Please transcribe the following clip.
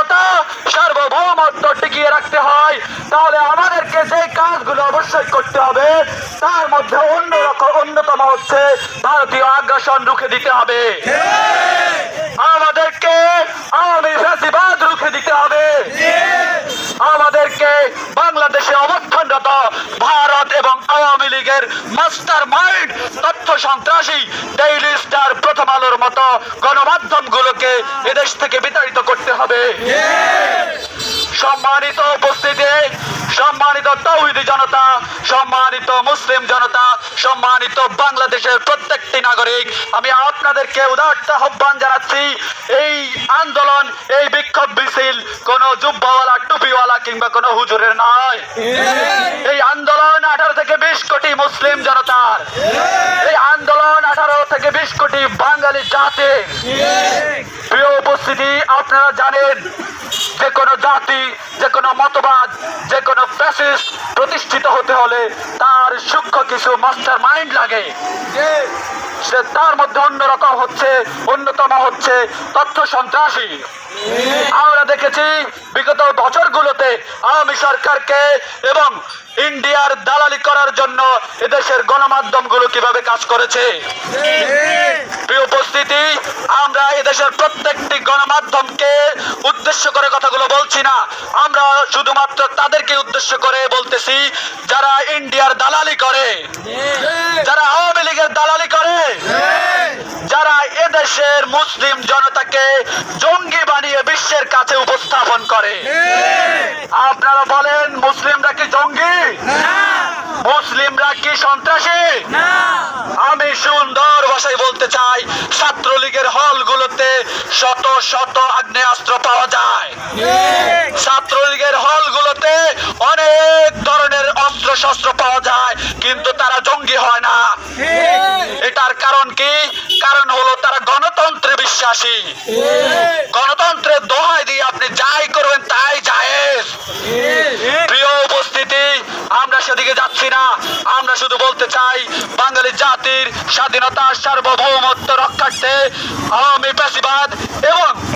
স্বাধীনতা সার্বভৌমত্ব টিকিয়ে রাখতে হয়, তাহলে আমাদেরকে যে কাজগুলো অবশ্যই করতে হবে, তার মধ্যে অন্য অন্যতম হচ্ছে ভারতীয় আগ্রাসন রুখে দিতে হবে। আমাদেরকে আওয়ামী ফ্যাসিবাদ রুখে দিতে হবে। আমাদেরকে বাংলাদেশে অবস্থানরত ভারত লীগের মাস্টার মাইন্ড তথ্য সন্ত্রাসী ডেইলি স্টার প্রথম আলোর মতো গণমাধ্যমগুলোকে এদেশ থেকে বিতাড়িত করতে হবে। সম্মানিত উপস্থিতি, সম্মানিত তৌহিদি জনতা, সম্মানিত মুসলিম জনতা, সম্মানিত বাংলাদেশের প্রত্যেকটি নাগরিক, আমি আপনাদেরকে উদার্ত আহ্বান জানাচ্ছি, এই আন্দোলন, এই বিক্ষোভ মিছিল কোন জুব্বাওয়ালা, টুপিওয়ালা কিংবা কোন হুজুরের নয়। এই আন্দোলন আঠারো থেকে এই আন্দোলন আঠারো থেকে বিশ কোটি বাঙালি জাতির প্রিয় উপস্থিতি, আপনারা জানেন, যে কোনো জাতি, যে কোনো মতবাদ, যে কোনো ফ্যাসিস্ট প্রতিষ্ঠিত হতে হলে তার সূক্ষ্ম কিছু মাস্টার মাইন্ড লাগে। তার মধ্যে অন্যরকম হচ্ছে, অন্যতম হচ্ছে তথ্য সন্ত্রাসী। আমরা দেখেছি বিগত বছরগুলোতে আওয়ামী সরকারকে এবং ইন্ডিয়ার দালালি করার জন্য এদেশের গণমাধ্যমগুলো কীভাবে কাজ করেছে। উপস্থিতি, আমরা এদেশের প্রত্যেকটি গণমাধ্যমকে উদ্দেশ্য করে কথাগুলো বলছি না। আমরা শুধুমাত্র তাদেরকে উদ্দেশ্য করে বলতেছি, যারা ইন্ডিয়ার দালালি করে যারা আওয়ামী লীগের দালালি করে যারা এদেশের মুসলিম জনতাকে জঙ্গি বানিয়ে বিশ্বের কাছে উপস্থাপন করে। আপনারা বলেন, মুসলিমরা কি জঙ্গি? মুসলিমরা কি সন্ত্রাসী? আমি সুন্দর ভাষায় বলতে চাই, ছাত্রলীগের হলগুলোতে শত শত আগ্নেয়াস্ত্র পাওয়া যায়। ছাত্রলীগের হলগুলোতে অনেক ধরনের অস্ত্র শস্ত্র পাওয়া যায়, কিন্তু তারা জঙ্গি হয় না। কি? কারণ হলো তারা গণতন্ত্রে বিশ্বাসী। গণতন্ত্রের দোহাই দিয়ে আপনি যাই করবেন তাই জায়েজ। প্রিয় উপস্থিতি, আমরা সেদিকে যাচ্ছি না। আমরা শুধু বলতে চাই, বাঙালি জাতির স্বাধীনতা সার্বভৌমত্ব রক্ষার্থে আওয়ামী পেশিবাদ এবং